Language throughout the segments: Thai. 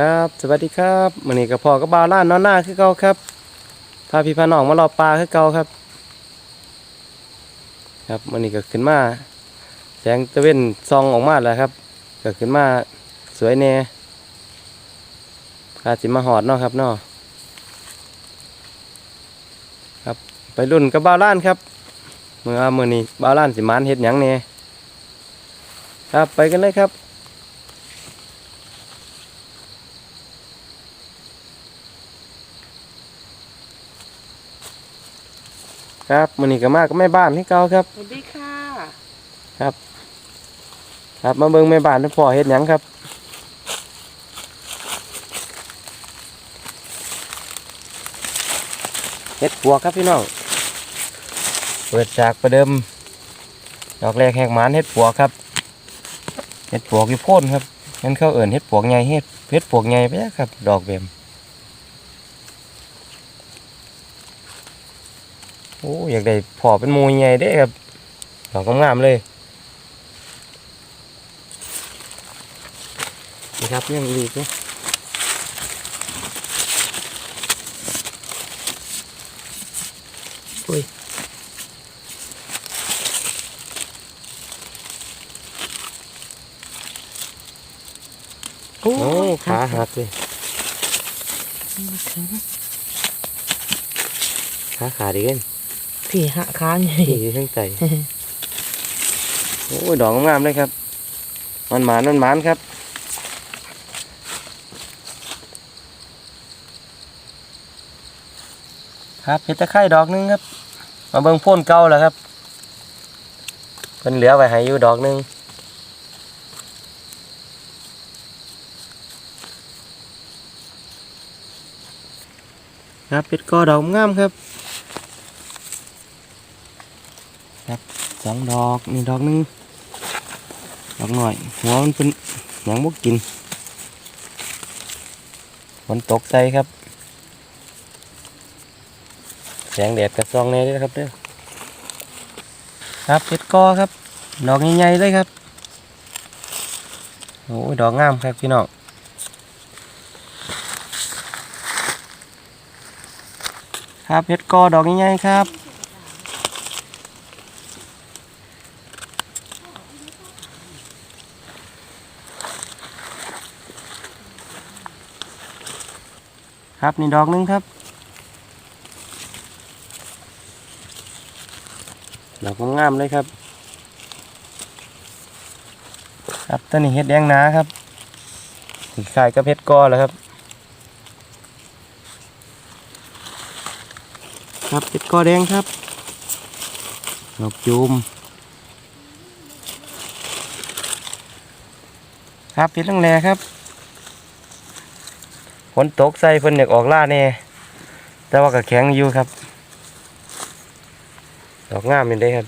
ครับ สวัสดีครับมื้อนี้กับพ่อกับบาวล้านนอนหน้าคือเก่าครับพาพี่พาน้องมารอปลาคือเก่าครับ ครับมื้อนี้ก็ขึ้นมา แสงตะเวนซองออกมาแล้วครับก็ขึ้นมาสวยแน่คาสิมาหอดเนาะครับเนาะครับไปรุ่นกับบาวล้านครับเมื่อมื้อนี้บาวล้านสิมานเฮ็ดหยังแน่ครับไปกันเลยครับ ครับมื้อนี้ก็มากับแม่บ้านที่เก่าครับสวัสดีค่ะครับมาเบิ่งแม่บ้านที่พ่อเฮ็ดหยังครับเฮ็ดปวกครับพี่น้องเปิดจากประเดิม ดอกแรกแหกหมานเฮ็ดปวกครับเฮ็ดปวกอยู่โพ่นครับงั้นเขาเอิ่นเฮ็ดปวกใหญ่เฮ็ดเฮ็ดปวกใหญ่ไปแล้วครับ ดอกเบม โอ้อยากได้พอเป็นหมูใหญ่เด้ครับดอกงามๆเลยนี่ครับยังอีกนะอุ้ยโอ้โอ้ขาหักเลยขาขาดอีกเอง พี่หะค้างอยู่นี่อยู่ข้างใตโอ้ยดอกงามๆเลยครับมันหมานมันหมานครับครับเห็ดตะไคร่ดอกหนึงครับ มาเบิ่งพ่นเก่าแล้วครับเพิ่นเหลือไว้ให้อยู่ดอกหนึงครับเห็ดกอดอกงามครับ ครับสองดอกนี่ดอกหนึงดอกหน่อยหัวมันเป็นหยังบุกกินฝนตกใส่ครับแสงแดดกระซองแน่เลยครับเด้อครับเพชรกอครับ ดอกใหญ่ๆเลยครับโอ้ยดอกงามครับพี่น้องครับเพชรกอดอกใหญ่ๆครับ ครับนี่ดอกนึงครับดอกงามๆเลยครับ ครับต้นนี้เห็ดแดงนาครับสีขายกับเห็ดกอแล้วครับ ครับเห็ดกอแดงครับดอกจูมครับเห็ดลังแลครับ ฝนตกใส่เพิ่นอยากออกล่าแน่แต่ว่าก็แข็งอยู่ครับ ดอกงามนี่ได้ครับ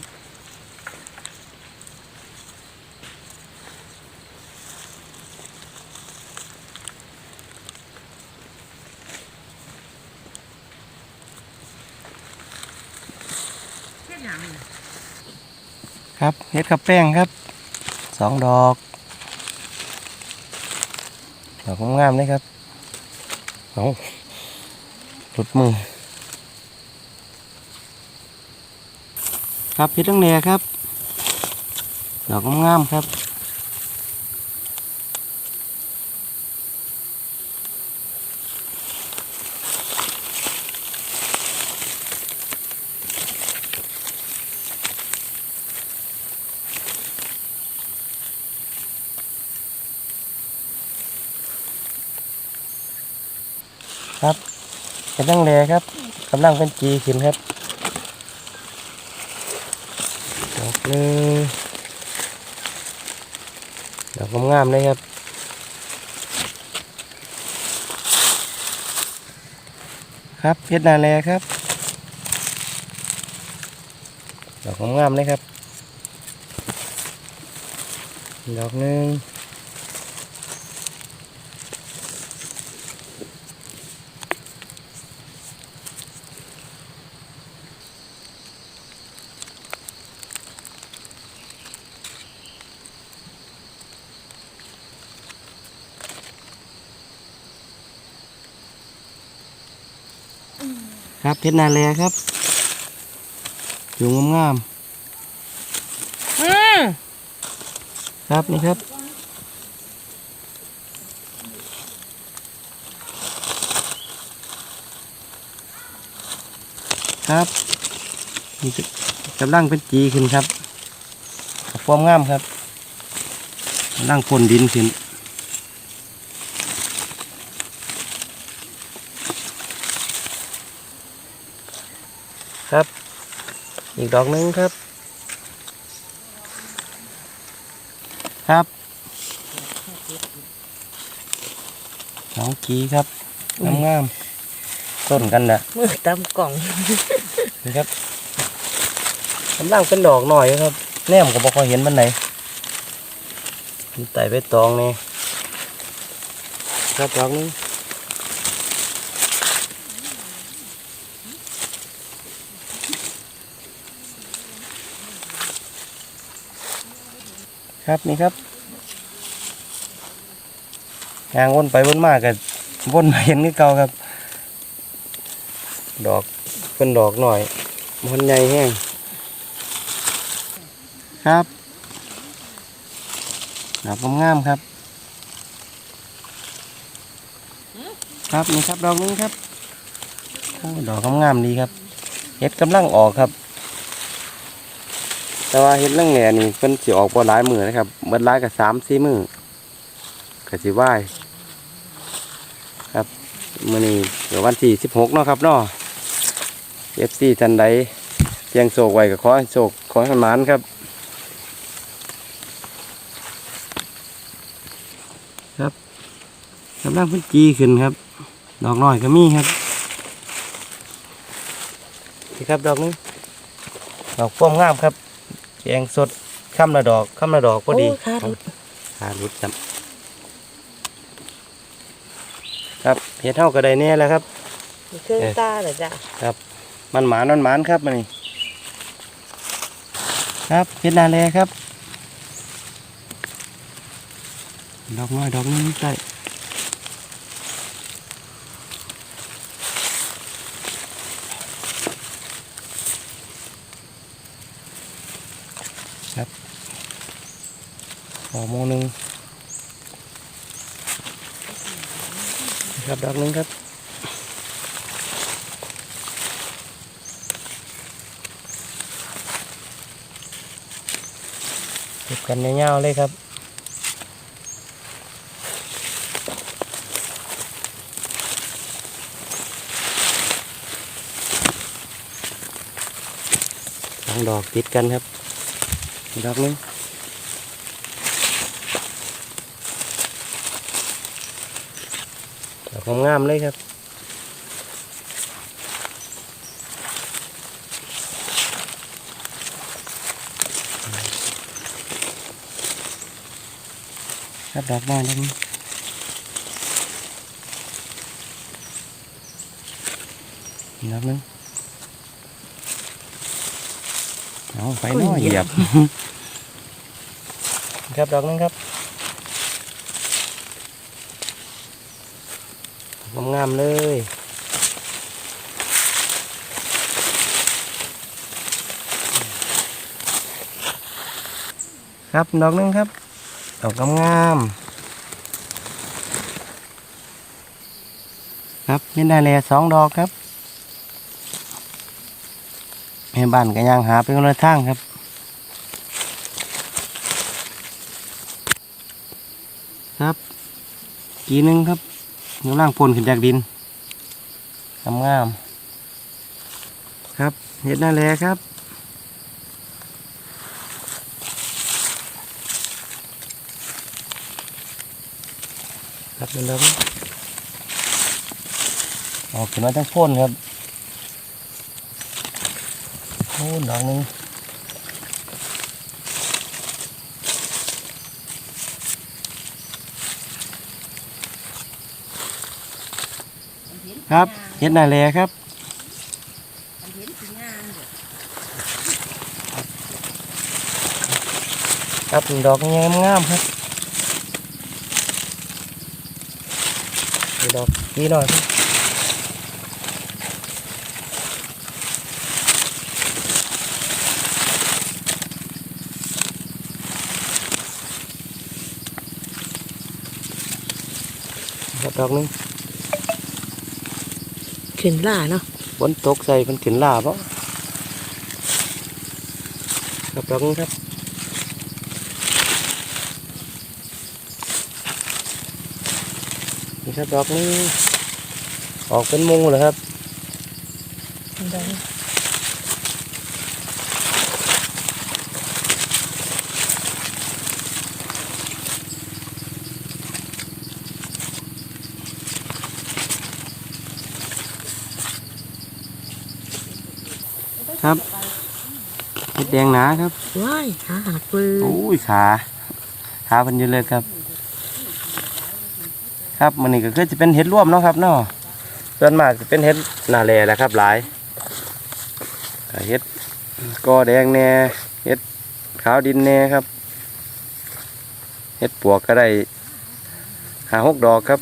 ครับเฮ็ดกับแป้งครับสองดอก ดอกงามๆเลยครับ เอาหลุดมือ ครับเฮ็ดตั้งแหน่ครับ ดอกงามๆครับ ครับเฮ็ดตั้งแหน่ครับกำลังเป็นจีขึ้นครับดอกหนึงดอกงามๆเลยครับครับเพชรนาแลครับดอกงามๆเลยครับ ดอกหนึง ครับเพชรนาแลครับอยู่งามอืมๆครับนี่ครับครับนี่คือกำลังเป็นจีขึ้นครับกับความงามครับกำลังพ่นดินขึ้นครับ อีกดอกหนึงครับ ครับน้องกีครับงามงามๆต้นกันนะมือตามกล่องนี่ครับกำลังเป็นดอกหน่อยครับ แนมก็บอกว่าเห็นมันไหนมีไต่ไปตองนี่ครับดอกนึง ครับนี่ครับยางวนไปวนมากับวนมาเห็นนี่เก่าครับ ดอกเป็นดอกหน่อยมันใหญ่แห้งครับดอกงามๆครับ ครับนี่ครับดอกนี้ครับโอ้ดอกงามๆดีครับเห็ดกำลังออกครับ แต่ว่าเห็ดเรื่องแหน่นี่เป็นสิออกบ่หลายมือนะครับเบิดหลายกับสามสี่มือกับสิไหวายครับมื้อนี้เดี๋ยววันที่สิบหกเนาะครับเนาะเอฟซีทันใดเสียงโศกไว้ก็ขอให้โศกขอให้มันหมานครับ ครับกำลังเพิ่นจีขึ้นครับ ดอกน้อยก็มีครับนี่ครับดอกนึงดอกป้อมงามครับ แกงสดข้ามละดอกข้ามละดอกพอดีโค่ะรุดขารุดครับครับเห็ดเท่าก็ได้แน่แล้วครับเครื่องตาเหรอจ้ะมันหมานมันหมานครับมันนี่ครับเพชรนาแลครับ ดอกน้อยดอกนี้ใส่ครับด อโมงหนึ่งครับดอกหนึงครับเก็บกันยาวๆเลยครับสองดอกติดกันครับอีกดอกหนึงดอก งามๆเลยครับครับดอกบ้านดอกนี้อีกดอกหนึงเอาไฟน้อยเหยียบ ครับดอกหนึงครับ งามๆเลยครับดอกนึงครับ ดอกงามๆครับนี่ได้เลยสองดอกครับแม่บ้านก็ยังหาไปคนละทางครับ ครับ กีหนึงครับ กำลังพ่นขึ้นจากดินงามๆครับเห็ดหน้าแลครับครับเป็นแล้วออกขึ้นมาทั้งโพ่นครับโอ้ดอกหนึง ครับเห็ดนาแลครับครับดอกงามงามครับดอกนี้หน่อยดอกนึง ขึ้นล่าเนาะฝนตกใส่มันขึ้นล่าบ่ครับดอกหนึงครับนี่ครับดอกนี้ออกเป็นมุงเลยครับ ได้ ครับเห็ดแดงหนาครับว้ายขาหักเลยโอ้ยขาขาเพันอยืนเลยครับ ครับมันนี่ก็คือจะเป็นเห็ดร่วมเนาะครับเนาะส่วนมากจะเป็นเห็ดหนาแหล่แหละครับหลายก็เห็ดกอแดงแน่เห็ดขาวดินแน่ครับเห็ดปวกก็ได้หาหกดอกครับ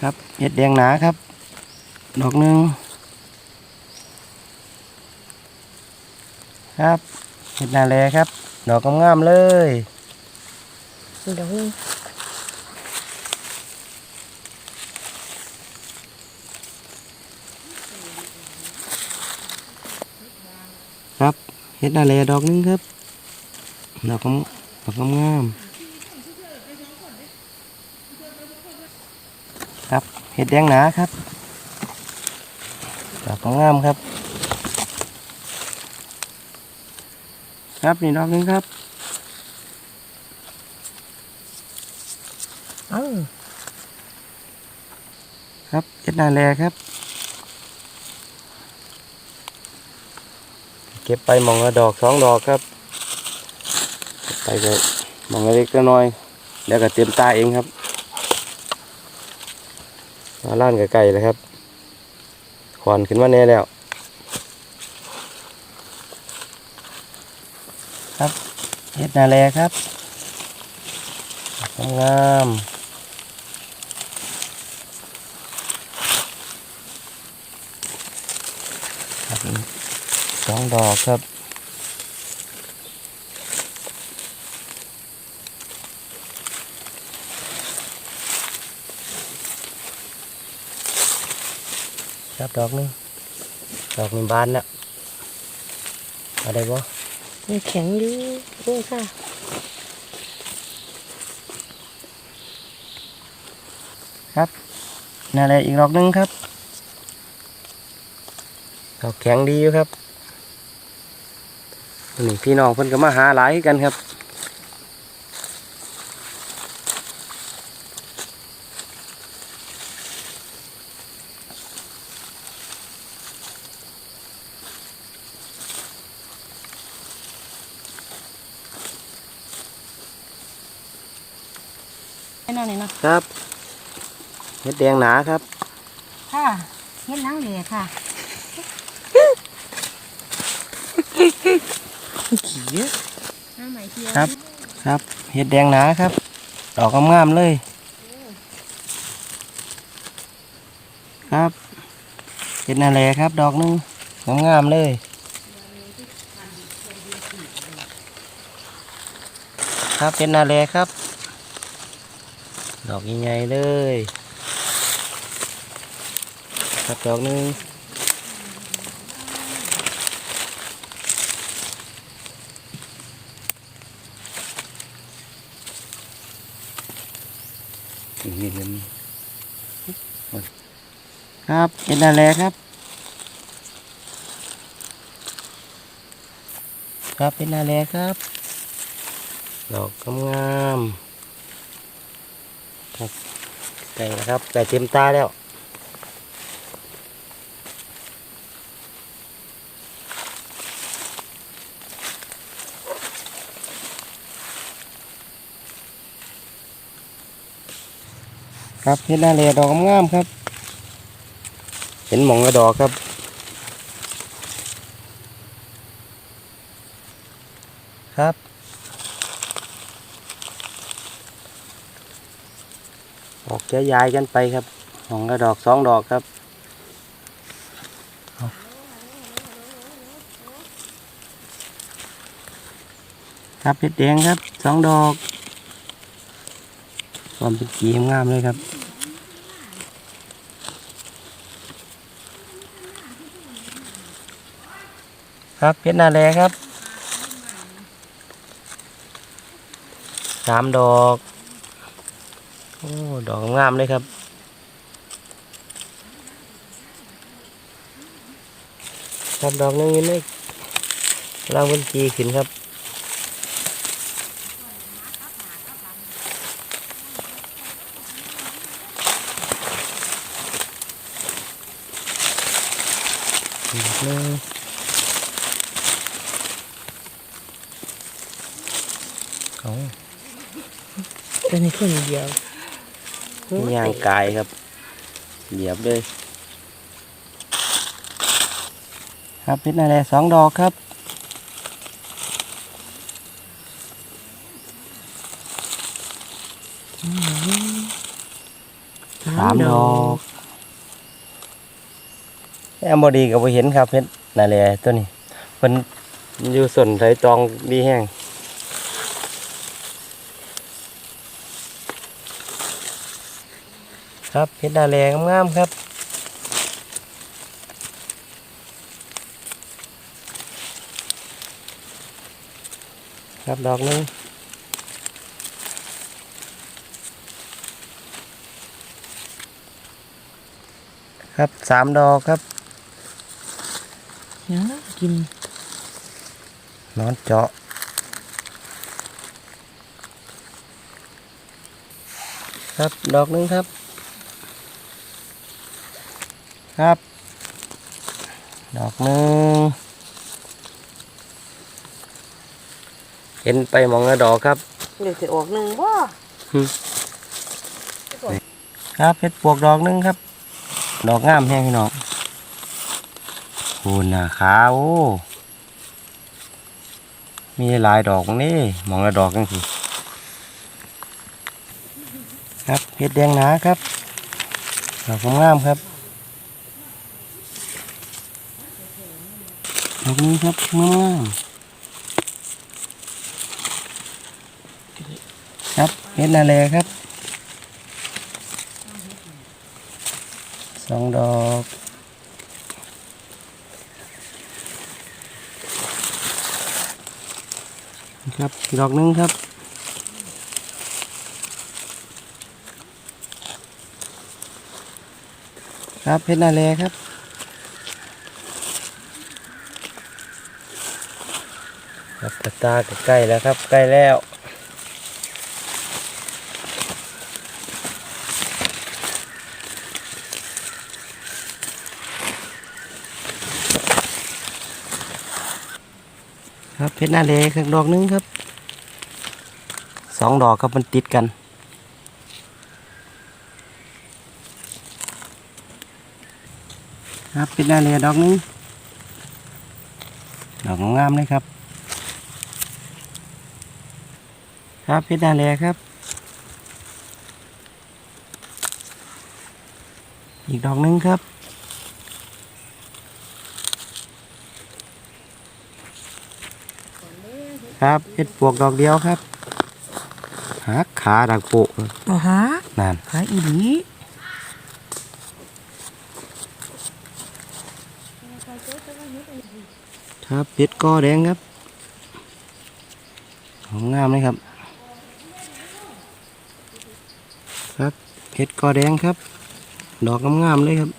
ครับเห็ดแดงหนาครับ ดอกหนึ่งครับเห็ดนาแลครับ ดอกงามๆเลยดอกนึงครับเห็ดนาแลดอกหนึงครับ ดอกดอกงามๆครับเห็ดแดงหนาครับ ดอกงามครับ ครับนี่ดอกนึงครับอ้าครับเห็ดนาแลครับ เก็บไปหมองละดอกสองดอกครับ ไปก็หมองละเล็กละน้อย แล้วก็เตรียมตาเองครับมาล้านกับไก่เลยครับ ขอนขึ้นมาแน่แล้ว ครับเห็ดนาแลครับงามสองดอกครับ ครับดอกหนึงดอกหนึงบานแล้วเอาได้บ่มีแข็งอยู่ด้วยค่ะนั่นแหละอีกดอกหนึงครับดอกแข็งดีอยู่ครับนี่พี่น้องเพิ่นก็มาหาหลายคือกันครับ ไอ้นั่นนี่เนาะ ครับเม็ ดแดงหนาครับ ค่ะเฮ็ดหนังเหล่ค่ะขี้น้ำใหม่เที่ยวครับ ครับ เห็ดแดงหนาครับ ดอกงามๆเลย ครับ เห็ดนาแลครับ ดอกหนึงงามๆเลยครับเป็นนาแลครับ ดอกใหญ่ๆเลย ครับดอกนึงนี่เงินครับเป็นนาแลครับ ครับเป็นนาแลครับ ดอกงามครับไก่นะครับไก่เต็มตาแล้ว ครับเห็ดนาแลดอกงามครับ เห็นหมองกระดอกครับครับออกจะย้ายกันไปครับหมองกระดอกสองดอกครับครับเห็ดแดงครับสองดอกความเป็นสีงามเลยครับ ครับเพชรนาแลครับสามดอก โอ้ ดอกงามเลยครับ ครับดอกนึงยังไม่ล่างบนจีขึ้นครับ ดอกหนึง เอาตัวนี้คนเดียวย่างกายครับ เหยียบเลย ครับพชรนาแลสองดอกครับสามดอกแอมบอดีกับเห็นครับเพชรนาแลตัวนี้มันอยู่ส่วนไรตองดีแห้ง ครับเพชรนาแลงามๆครับครับดอกหนึงครับสามดอกครับยังกินนอนเจาะครับดอกหนึงครับ ครับ ดอกหนึงเห็นไปหมองละดอกครับเดี๋ยวจะออกหนึ่งว่าครับเพชรปวกดอกหนึงครับ ดอกงามแห้งพี่น้องคุณน่ะขาวโอ้มีหลายดอกนี่มองละดอกจังสิครับเพชรแดงหนาครับดอกงามครับ ดอกนี้ครับงามครับเพชรนาแลครับสองดอกครับดอกหนึงครับครับเพชรนาแลครับ ครับตาใกล้แล้วครับใกล้แล้วครับเพชรนาเลครับดอกหนึงครับสองดอกครับมันติดกันครับเพชรนาเลดอกนึงดอกงามเลยครับ ครับเพชรนาเลครับ อีกดอกหนึงครับ ครับเพชรปวกดอกเดียวครับหักขาดักโปะบ่ฮะนั่นขายอีหลีครับเพชรกอแดงครับ ของงามเลยครับ ครับเพชรกอแดงครับ ดอกงามๆเลยครับ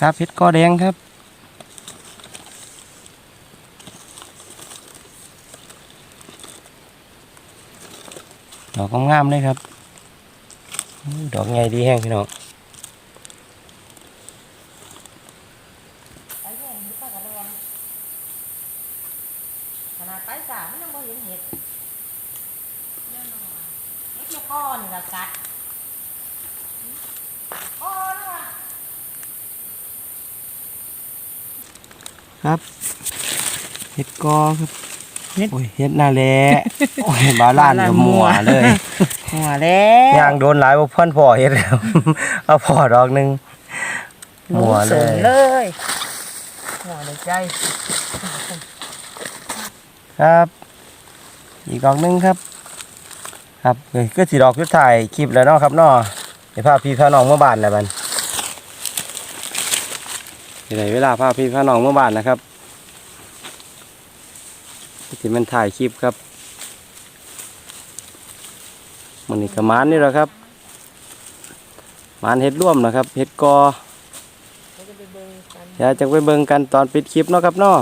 ครับเพชรกอแดงครับดอกงามๆเลยครับ ดอกใหญ่ดีแห้งพี่น้อง ขนาดไปสามมันยังบ่เห็นเห็ดเห็ดลูกอ่อนละกัดอ่อนว่ะ ครับเห็ด กอครับโอ้ยเห็ดนาแลโอ้ยบาลานกับมัวเลยหัวแล้วย่างโดนหลายบ่เพื่อนพ่อเห็ดครับเอาพ่อดอกหนึง มัวเลสนยเลยหัวในใจครับ อีกดอกหนึงครับ ครับเฮ้ยก็สีดอกชุดถ่ายคลิปแล้วเนาะครับเนาะเดี๋ยวพาพี่พาน้องเมื่อบ้านแล้วบันเดี๋ยวเวลาพาพี่พาน้องเมื่อบ้านนะครับ ที่มันถ่ายคลิปครับมันนี่กระมานนี่แหละครับมานเห็ดร่วมนะครับเห็ดกอเราจะไปเบิ่งกันเดี๋ยวจะไปเบิ่งกันตอนปิดคลิปเนาะครับเนาะ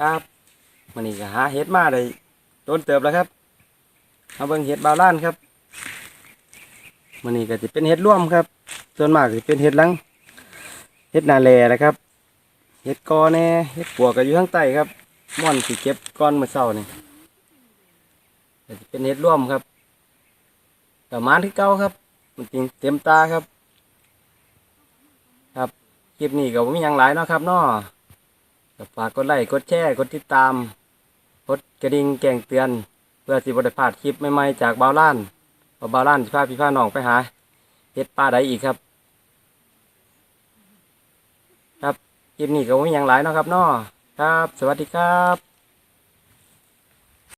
ครับมันนี่ก็หาเห็ดมาได้ต้นเติบแล้วครับมาเบิ่งเห็ดบาวล้านครับ มันนี่ก็จะเป็นเห็ดร่วมครับ ส่วนมากจะเป็นเห็ดลังเห็ดนาแลนะครับเห็ดกอแน่เห็ดปัวก็อยู่ข้างใต้ครับม่อนสิเก็บก้อนเมื่อเช้านี่จะเป็นเห็ดร่วมครับประมาที่เก้าครับ มันจริงเต็มตาครับ ครับคลิปนี้ก็บ่มีหยังหลายเนาะครับเนาะฝากกดไลค์กดแชร์กดติดตามกดกระดิ่งแจ้งเตือน เพื่อสิบได้พลาดคลิปใหม่ๆจากบาวล้าน เพราบาล้านสีฟ้าพี่พาน้องไปหาเฮ็ดปลาใดอีกครับ ครับคลิปนี้ก็ไม่ยังหลายนะครับนาครับ สวัสดีครับ